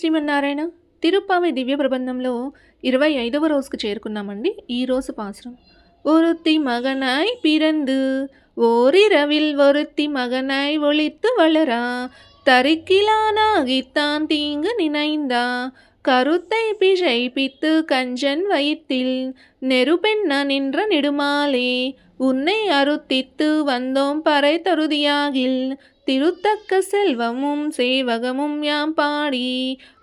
శ్రీమన్నారాయణ తిరుప్పావి దివ్య ప్రబంధంలో ఇరవై ఐదవ రోజుకు చేరుకున్నామండి ఈరోజు పాసురం ஒருத்தி மகனாய் பிறந்து ஓரிரவில் ஒருத்தி மகனாய் ஒளித்து வளரா தரிக்கிலானாகித்தான் தீங்கு நினைந்தா கருத்தை பிழைப்பித்து கஞ்சன் வயிற்றில் நெருப்பெண்ண நின்ற நெடுமாலே உன்னை அருத்தித்து வந்தோம் பறை தருதியாகில் திருத்தக்க செல்வமும் சேவகமும் யாம் பாடி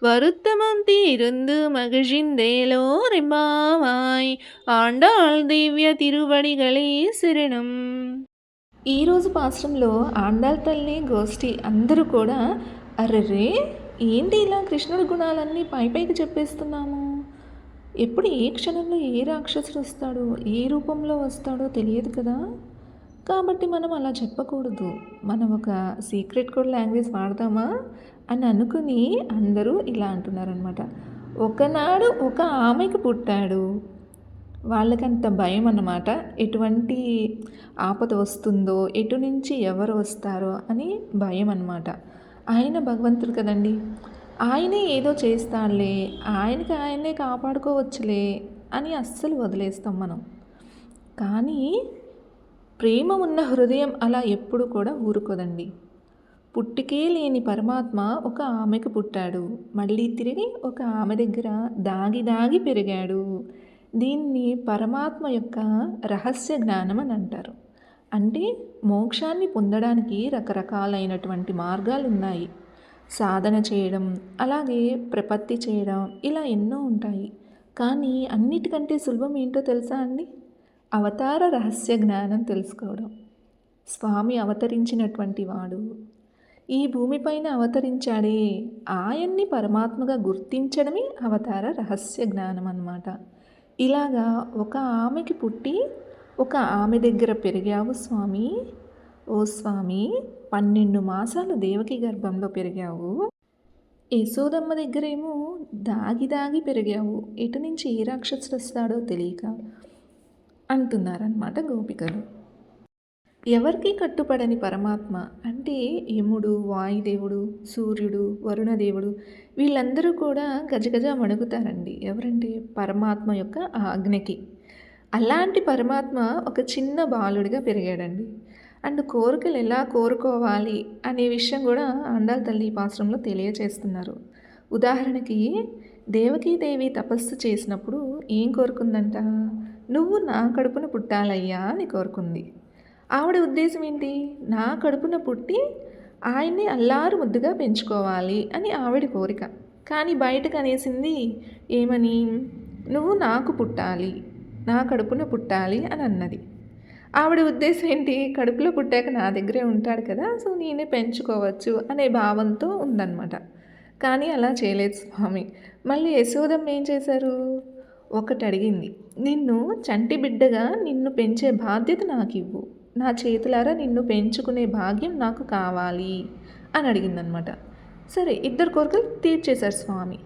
வருத்தமும் தீர்ந்து மகிழ்ந்தேலோரிமாவாய் ஆண்டாள் దివ్య తిరువడిகளே శరణం ఈరోజు పాశ్రంలో ఆండాల్ తల్లి గోష్ఠి అందరూ కూడా అర్రే ఏంటి ఇలా కృష్ణుడి గుణాలన్నీ పై పైకి చెప్పేస్తున్నాము ఎప్పుడు ఏ క్షణంలో ఏ రాక్షసుడు వస్తాడో ఏ రూపంలో వస్తాడో తెలియదు కదా. కాబట్టి మనం అలా చెప్పకూడదు. మనం ఒక సీక్రెట్ కోడ్ లాంగ్వేజ్ వాడదామా అని అనుకుని అందరూ ఇలా అంటున్నారనమాట ఒకనాడు ఒక ఆమెకు పుట్టాడు. వాళ్ళకంత భయం అన్నమాట. ఎటువంటి ఆపద వస్తుందో ఎటు నుంచి ఎవరు వస్తారో అని భయం అన్నమాట. ఆయన భగవంతుడు కదండి. ఆయనే ఏదో చేస్తాడులే ఆయనకి ఆయనే కాపాడుకోవచ్చులే అని అస్సలు వదిలేస్తాం మనం. కానీ ప్రేమ ఉన్న హృదయం అలా ఎప్పుడు కూడా ఊరుకోదండి. పుట్టికే లేని పరమాత్మ ఒక ఆమెకు పుట్టాడు. మళ్ళీ తిరిగి ఒక ఆమె దగ్గర దాగి దాగి పెరిగాడు. దీన్ని పరమాత్మ యొక్క రహస్య జ్ఞానం అని అంటారు. అంటే మోక్షాన్ని పొందడానికి రకరకాలైనటువంటి మార్గాలు ఉన్నాయి సాధన చేయడం అలాగే ప్రపత్తి చేయడం ఇలా ఎన్నో ఉంటాయి. కానీ అన్నిటికంటే సులభం ఏంటో తెలుసా అండి? అవతార రహస్య జ్ఞానం తెలుసుకోవడం. స్వామి అవతరించినటువంటి వాడు ఈ భూమిపైన అవతరించాడే ఆయన్ని పరమాత్మగా గుర్తించడమే అవతార రహస్య జ్ఞానం అన్నమాట. ఇలాగా ఒక ఆమెకి పుట్టి ఒక ఆమె దగ్గర పెరిగావు స్వామి ఓ స్వామి పన్నెండు మాసాలు దేవకి గర్భంలో పెరిగావు. యశోదమ్మ దగ్గరేమో దాగి దాగి పెరిగావు. ఎటు నుంచి ఏ రాక్షసుడు వస్తాడో తెలియక అంటున్నారన్నమాట గోపికలు. ఎవరికి కట్టుపడని పరమాత్మ అంటే యముడు వాయుదేవుడు సూర్యుడు వరుణదేవుడు వీళ్ళందరూ కూడా గజగజ మణుగుతారండి ఎవరంటే పరమాత్మ యొక్క ఆజ్ఞకి. అలాంటి పరమాత్మ ఒక చిన్న బాలుడిగా పెరిగాడండి. అండ్ కోరికలు ఎలా కోరుకోవాలి అనే విషయం కూడా అండాల తల్లి పాశ్రంలో తెలియచేస్తున్నారు. ఉదాహరణకి దేవకీదేవి తపస్సు చేసినప్పుడు ఏం కోరుకుందంట? నువ్వు నా కడుపున పుట్టాలయ్యా అని కోరుకుంది. ఆవిడ ఉద్దేశం ఏంటి? నా కడుపున పుట్టి ఆయన్ని అల్లారు ముద్దుగా పెంచుకోవాలి అని ఆవిడ కోరిక. కానీ బయటకు అనేసింది ఏమని? నువ్వు నాకు పుట్టాలి నా కడుపున పుట్టాలి అని అన్నది. ఆవిడ ఉద్దేశం ఏంటి? కడుపులో పుట్టాక నా దగ్గరే ఉంటాడు కదా సో నేనే పెంచుకోవచ్చు అనే భావంతో ఉందన్నమాట. కానీ అలా చేయలేదు స్వామి. మళ్ళీ యశోదమ్మ ఏం చేశారు? ఒకటి అడిగింది. నిన్ను చంటి బిడ్డగా నిన్ను పెంచే బాధ్యత నాకు ఇవ్వు నా చేతులారా నిన్ను పెంచుకునే భాగ్యం నాకు కావాలి అని అడిగిందనమాట సరే ఇద్దరు కోరికలు తీర్చేశారు స్వామి.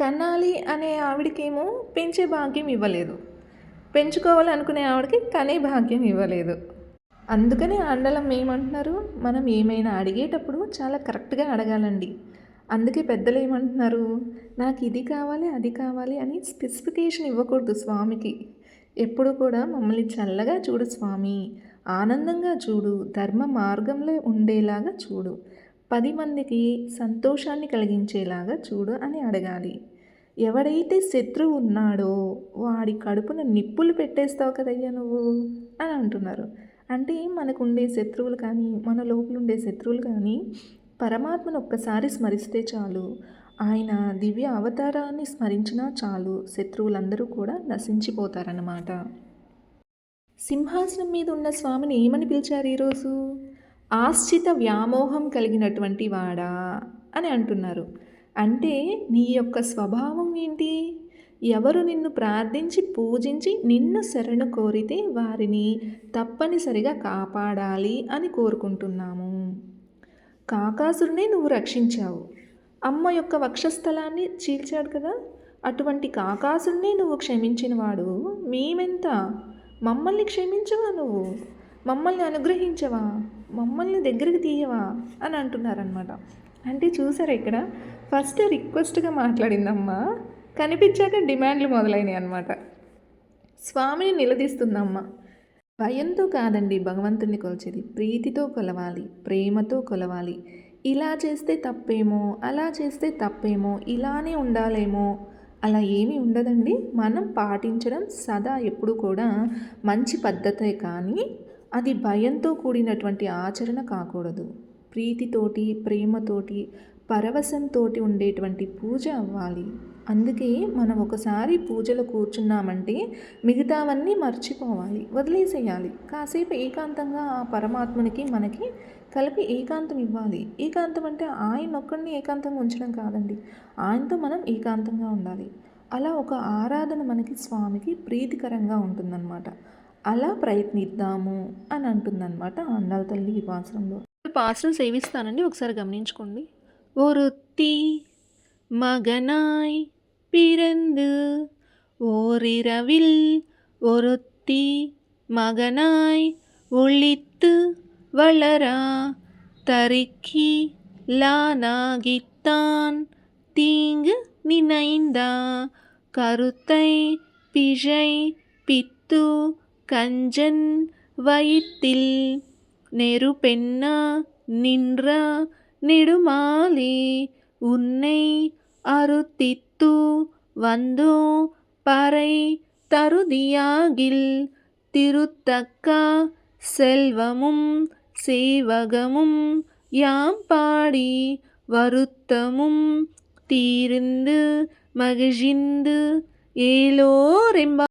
కన్నాలి అనే ఆవిడకేమో పెంచే భాగ్యం ఇవ్వలేదు. పెంచుకోవాలనుకునే ఆవిడకి కనే భాగ్యం ఇవ్వలేదు. అందుకని ఆండలం ఏమంటున్నారు? మనం ఏమైనా అడిగేటప్పుడు చాలా కరెక్ట్గా అడగాలండి. అందుకే పెద్దలు ఏమంటున్నారు? నాకు ఇది కావాలి అది కావాలి అని స్పెసిఫికేషన్ ఇవ్వకూడదు స్వామికి. ఎప్పుడు కూడా మమ్మల్ని చల్లగా చూడు స్వామి. ఆనందంగా చూడు. ధర్మ మార్గంలో ఉండేలాగా చూడు. పది మందికి సంతోషాన్ని కలిగించేలాగా చూడు అని అడగాలి. ఎవడైతే శత్రువు ఉన్నాడో వాడి కడుపున నిప్పులు పెట్టేస్తావు కదయ్యా నువ్వు అని అంటున్నారు. అంటే మనకు ఉండే శత్రువులు కానీ మన లోపల ఉండే శత్రువులు కానీ పరమాత్మను ఒక్కసారి స్మరిస్తే చాలు. ఆయన దివ్య అవతారాన్ని స్మరించినా చాలు శత్రువులందరూ కూడా నశించిపోతారన్నమాట. సింహాసనం మీద ఉన్న స్వామిని ఏమని పిలిచారు ఈరోజు? ఆశ్చిత వ్యామోహం కలిగినటువంటి వాడా అని అంటున్నారు. అంటే నీ యొక్క స్వభావం ఏంటి? ఎవరు నిన్ను ప్రార్థించి పూజించి నిన్ను శరణు కోరితే వారిని తప్పనిసరిగా కాపాడాలి అని కోరుకుంటున్నాము. కాకాసురునే నువ్వు రక్షించావు. అమ్మ యొక్క వక్షస్థలాన్ని చీల్చాడు కదా? అటువంటి కాకాసుల్ని నువ్వు క్షమించినవాడు. మేమెంత? మమ్మల్ని క్షమించవా నువ్వు? మమ్మల్ని అనుగ్రహించవా? మమ్మల్ని దగ్గరికి తీయవా? అని అంటున్నారనమాట అంటే చూసారు ఇక్కడ? ఫస్ట్ రిక్వెస్ట్గా మాట్లాడిందమ్మా. కనిపించాక డిమాండ్లు మొదలైనాయి అనమాట స్వామిని నిలదీస్తుందమ్మ. భయంతో కాదండి భగవంతుని కొలిచేది. ప్రీతితో కొలవాలి ప్రేమతో కొలవాలి. ఇలా చేస్తే తప్పేమో అలా చేస్తే తప్పేమో ఇలానే ఉండాలేమో అలా ఏమీ ఉండదండి. మనం పాటించడం సదా ఎప్పుడు కూడా మంచి పద్ధతే కానీ అది భయంతో కూడినటువంటి ఆచరణ కాకూడదు. ప్రీతితోటి ప్రేమతోటి పరవశంతో ఉండేటువంటి పూజ అవ్వాలి. అందుకే మనం ఒకసారి పూజలో కూర్చున్నామంటే మిగతావన్నీ మర్చిపోవాలి వదిలేసేయాలి. కాసేపు ఏకాంతంగా ఆ పరమాత్మనికి మనకి కలిపి ఏకాంతం ఇవ్వాలి. ఏకాంతం అంటే ఆయన ఒక్కడిని ఏకాంతంగా ఉంచడం కాదండి. ఆయనతో మనం ఏకాంతంగా ఉండాలి. అలా ఒక ఆరాధన మనకి స్వామికి ప్రీతికరంగా ఉంటుందన్నమాట. అలా ప్రయత్నిద్దాము అని అంటుందన్నమాట అండాల తల్లి ఈ పాసరంలో పాసరం సేవిస్తానండి ఒకసారి గమనించుకోండి ஒருத்தி மகனாய் பிறந்து ஓரிரவில் ஒருத்தி மகனாய் ஒளித்து வளரா தருக்கி லானாகித்தான் தீங்கு நினைந்தா கருத்தை பிழை பித்து கஞ்சன் வயிற்றில் நெருபெண்ணா நின்ற நெடுமாலி உன்னை அறுத்தித்து வந்தோ பறை தருதியாகில் திருத்தக்க செல்வமும் சேவகமும் யாம் பாடி வருத்தமும் தீர்ந்து மகிழ்ந்து ஏலோரெம்பா